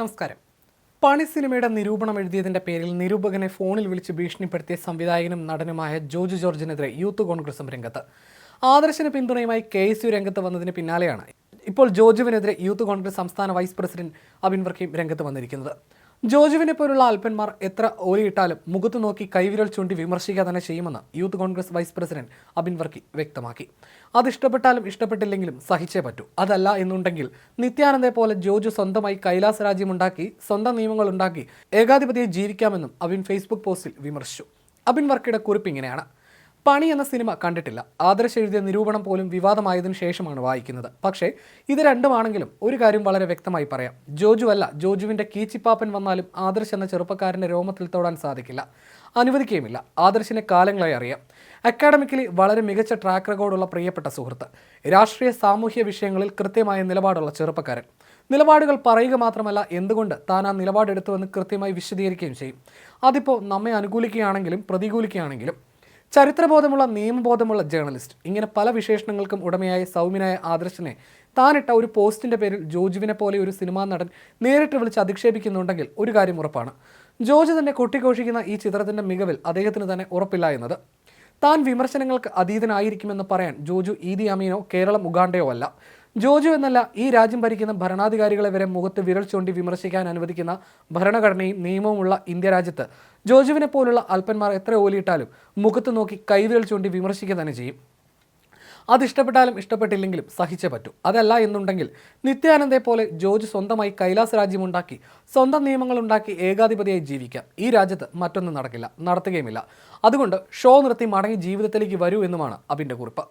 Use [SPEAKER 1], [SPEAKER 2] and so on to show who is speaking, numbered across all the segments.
[SPEAKER 1] നമസ്കാരം. പണി സിനിമയുടെ നിരൂപണം എഴുതിയതിന്റെ പേരിൽ നിരൂപകനെ ഫോണിൽ വിളിച്ച് ഭീഷണിപ്പെടുത്തിയ സംവിധായകനും നടനുമായ ജോർജ് ജോർജിനെതിരെ യൂത്ത് കോൺഗ്രസും രംഗത്ത്. ആദർശന പിന്തുണയുമായി കെ എസ് യു രംഗത്ത് വന്നതിന് പിന്നാലെയാണ്. ഇപ്പോൾ ജോജുവിനെതിരെ യൂത്ത് കോൺഗ്രസ് സംസ്ഥാന വൈസ് പ്രസിഡന്റ് അബിൻ വർക്കിയും രംഗത്ത് വന്നിരിക്കുന്നത്. ജോജുവിനെ പോലുള്ള അല്പന്മാർ എത്ര ഓലിയിട്ടാലും മുഖത്ത് നോക്കി കൈവിരൽ ചൂണ്ടി വിമർശിക്കുക തന്നെ ചെയ്യുമെന്ന് youth Congress vice president Abin Varkey വ്യക്തമാക്കി. അത് ഇഷ്ടപ്പെട്ടാലും ഇഷ്ടപ്പെട്ടില്ലെങ്കിലും സഹിച്ചേ പറ്റൂ. അതല്ല എന്നുണ്ടെങ്കിൽ നിത്യാനന്ദയെ പോലെ ജോജു സ്വന്തമായി കൈലാസ രാജ്യമുണ്ടാക്കി സ്വന്തം നിയമങ്ങൾ ഉണ്ടാക്കി ഏകാധിപതിയെ ജീവിക്കാമെന്നും അബിൻ ഫേസ്ബുക്ക് പോസ്റ്റിൽ വിമർശിച്ചു. അബിൻ വർക്കിയുടെ കുറിപ്പ് ഇങ്ങനെയാണ്. പണി എന്ന സിനിമ കണ്ടിട്ടില്ല. ആദർശ് എഴുതിയ നിരൂപണം പോലും വിവാദമായതിനു ശേഷമാണ് വായിക്കുന്നത്. പക്ഷേ ഇത് രണ്ടുമാണെങ്കിലും ഒരു കാര്യം വളരെ വ്യക്തമായി പറയാം. ജോജു അല്ല ജോജുവിന്റെ കീച്ചിപ്പാപ്പൻ വന്നാലും ആദർശ് എന്ന ചെറുപ്പക്കാരന്റെ രോമത്തിൽ തോടാൻ സാധിക്കില്ല. അനുവദിക്കുകയുമില്ല. ആദർശിനെ കാലങ്ങളായി അറിയാം. അക്കാഡമിക്കലി വളരെ മികച്ച ട്രാക്ക് റെക്കോർഡുള്ള പ്രിയപ്പെട്ട സുഹൃത്ത്. രാഷ്ട്രീയ സാമൂഹ്യ വിഷയങ്ങളിൽ കൃത്യമായ നിലപാടുള്ള ചെറുപ്പക്കാരൻ. നിലപാടുകൾ പറയുക മാത്രമല്ല എന്തുകൊണ്ട് താൻ ആ നിലപാടെടുത്തുവെന്ന് കൃത്യമായി വിശദീകരിക്കുകയും ചെയ്യും. അതിപ്പോൾ നമ്മെ അനുകൂലിക്കുകയാണെങ്കിലും പ്രതികൂലിക്കുകയാണെങ്കിലും ചരിത്രബോധമുള്ള നിയമബോധമുള്ള ജേർണലിസ്റ്റ്. ഇങ്ങനെ പല വിശേഷണങ്ങൾക്കും ഉടമയായ സൗമ്യനായ ആദർശനെ താനിട്ട ഒരു പോസ്റ്റിന്റെ പേരിൽ ജോജുവിനെ പോലെ ഒരു സിനിമാ നടൻ നേരിട്ട് വിളിച്ച് അധിക്ഷേപിക്കുന്നുണ്ടെങ്കിൽ ഒരു കാര്യം ഉറപ്പാണ്. ജോജു തന്നെ കൊട്ടിഘോഷിക്കുന്ന ഈ ചിത്രത്തിന്റെ മികവിൽ അദ്ദേഹത്തിന് തന്നെ ഉറപ്പില്ല എന്നത്. താൻ വിമർശനങ്ങൾക്ക് അതീതനായിരിക്കുമെന്ന് പറയാൻ ജോജു ഈദി അമീനോ കേരളം ഉഗാണ്ടയോ അല്ല. ജോജു എന്നല്ല ഈ രാജ്യം ഭരിക്കുന്ന ഭരണാധികാരികളെ വരെ മുഖത്ത് വിരൽ ചൂണ്ടി വിമർശിക്കാൻ അനുവദിക്കുന്ന ഭരണഘടനയും നിയമവുമുള്ള ഇന്ത്യ രാജ്യത്ത്. ജോജുവിനെ പോലുള്ള അല്പന്മാർ എത്ര ഓലിയിട്ടാലും മുഖത്ത് നോക്കി കൈവിരൽ ചൂണ്ടി വിമർശിക്കുക തന്നെ ചെയ്യും. അത് ഇഷ്ടപ്പെട്ടാലും ഇഷ്ടപ്പെട്ടില്ലെങ്കിലും സഹിച്ചേ പറ്റൂ. അതല്ല എന്നുണ്ടെങ്കിൽ നിത്യാനന്ദയെ പോലെ ജോർജ് സ്വന്തമായി കൈലാസ രാജ്യമുണ്ടാക്കി സ്വന്തം നിയമങ്ങൾ ഉണ്ടാക്കി ഏകാധിപതിയായി ജീവിക്കാം. ഈ രാജ്യത്ത് മറ്റൊന്നും നടക്കില്ല നടത്തുകയുമില്ല. അതുകൊണ്ട് ഷോ നിർത്തി മടങ്ങി ജീവിതത്തിലേക്ക് വരൂ എന്നുമാണ് അബിന്റെ കുറിപ്പ്.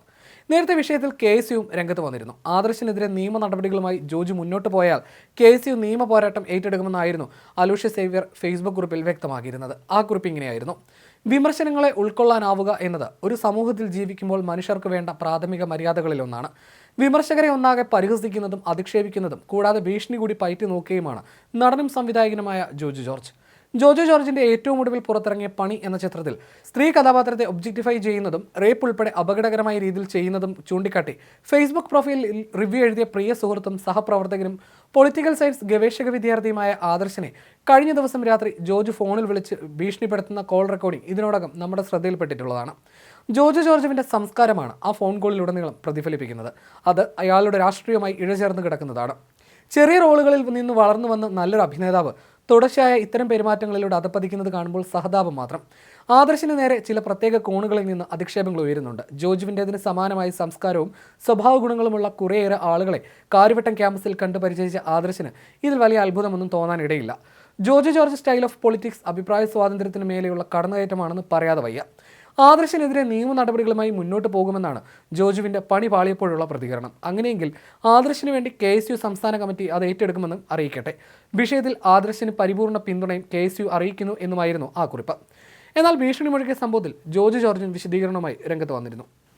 [SPEAKER 1] നേരത്തെ വിഷയത്തിൽ കെ എസ് യു രംഗത്ത് വന്നിരുന്നു. ആദർശിനെതിരെ നിയമ നടപടികളുമായി ജോജി മുന്നോട്ട് പോയാൽ കെ എസ് യു നിയമ പോരാട്ടം ഏറ്റെടുക്കുമെന്നായിരുന്നു അലൂഷ്യ സേവ്യർ ഫേസ്ബുക്ക് ഗ്രൂപ്പിൽ വ്യക്തമാക്കിയിരുന്നത്. ആ ഗ്രൂപ്പ് ഇങ്ങനെയായിരുന്നു. വിമർശനങ്ങളെ ഉൾക്കൊള്ളാനാവുക എന്നത് ഒരു സമൂഹത്തിൽ ജീവിക്കുമ്പോൾ മനുഷ്യർക്ക് വേണ്ട പ്രാഥമിക മര്യാദകളിലൊന്നാണ് വിമർശകരെ ഒന്നാകെ പരിഹസിക്കുന്നതും അധിക്ഷേപിക്കുന്നതും കൂടാതെ ഭീഷണി കൂടി പയറ്റി നോക്കുകയുമാണ് നടനും സംവിധായകനുമായ ജോജു ജോർജ്. ജോജോ ജോർജിന്റെ ഏറ്റവും ഒടുവിൽ പുറത്തിറങ്ങിയ പണി എന്ന ചിത്രത്തിൽ സ്ത്രീ കഥാപാത്രത്തെ ഒബ്ജക്ടിഫൈ ചെയ്യുന്നതും റേപ്പ് ഉൾപ്പെടെ അപകടകരമായ രീതിയിൽ ചെയ്യുന്നതും ചൂണ്ടിക്കാട്ടി. ഫേസ്ബുക്ക് പ്രൊഫൈലിൽ റിവ്യൂ എഴുതിയ പ്രിയ സുഹൃത്തും സഹപ്രവർത്തകനും പൊളിറ്റിക്കൽ സയൻസ് ഗവേഷക വിദ്യാർത്ഥിയുമായ ആദർശനെ കഴിഞ്ഞ ദിവസം രാത്രി ജോർജ് ഫോണിൽ വിളിച്ച് ഭീഷണിപ്പെടുത്തുന്ന കോൾ റെക്കോർഡിംഗ് ഇതിനോടകം നമ്മുടെ ശ്രദ്ധയിൽപ്പെട്ടിട്ടുള്ളതാണ്. ജോർജ് ജോർജുവിന്റെ സംസ്കാരമാണ് ആ ഫോൺ കോളിലുടനീളം പ്രതിഫലിപ്പിക്കുന്നത്. അത് അയാളുടെ രാഷ്ട്രീയമായി ഇഴചേർന്ന് കിടക്കുന്നതാണ്. ചെറിയ റോളുകളിൽ നിന്ന് വളർന്നു വന്ന നല്ലൊരു അഭിനേതാവ് തുടർച്ചയായ ഇത്തരം പെരുമാറ്റങ്ങളിലൂടെ അധപ്പതിക്കുന്നത് കാണുമ്പോൾ സഹതാപം മാത്രം. ആദർശിന് നേരെ ചില പ്രത്യേക കോണുകളിൽ നിന്ന് അധിക്ഷേപങ്ങൾ ഉയരുന്നുണ്ട്. ജോജുവിന്റെതിന് സമാനമായ സംസ്കാരവും സ്വഭാവ ഗുണങ്ങളുമുള്ള കുറേയേറെ ആളുകളെ കാര്യവട്ടം ക്യാമ്പസിൽ കണ്ടു പരിചയിച്ച ആദർശിന് ഇതിൽ വലിയ അത്ഭുതമൊന്നും തോന്നാനിടയില്ല. George George style of politics അഭിപ്രായ സ്വാതന്ത്ര്യത്തിന് മേലെയുള്ള കടന്നുകയറ്റമാണെന്ന് പറയാതെ വയ്യ. ആദർശിനെതിരെ നിയമ നടപടികളുമായി മുന്നോട്ട് പോകുമെന്നാണ് ജോജുവിന്റെ പണി പാളിയപ്പോഴുള്ള പ്രതികരണം. അങ്ങനെയെങ്കിൽ ആദർശിന് വേണ്ടി കെ എസ് യു സംസ്ഥാന കമ്മിറ്റി അത് ഏറ്റെടുക്കുമെന്നും അറിയിക്കട്ടെ. വിഷയത്തിൽ ആദർശിന് പരിപൂർണ പിന്തുണയും കെ എസ് യു അറിയിക്കുന്നു എന്നുമായിരുന്നു ആ കുറിപ്പ്. എന്നാൽ ഭീഷണി മുഴക്കിയ സംഭവത്തിൽ ജോർജ് ജോർജിൻ വിശദീകരണവുമായി രംഗത്ത് വന്നിരുന്നു.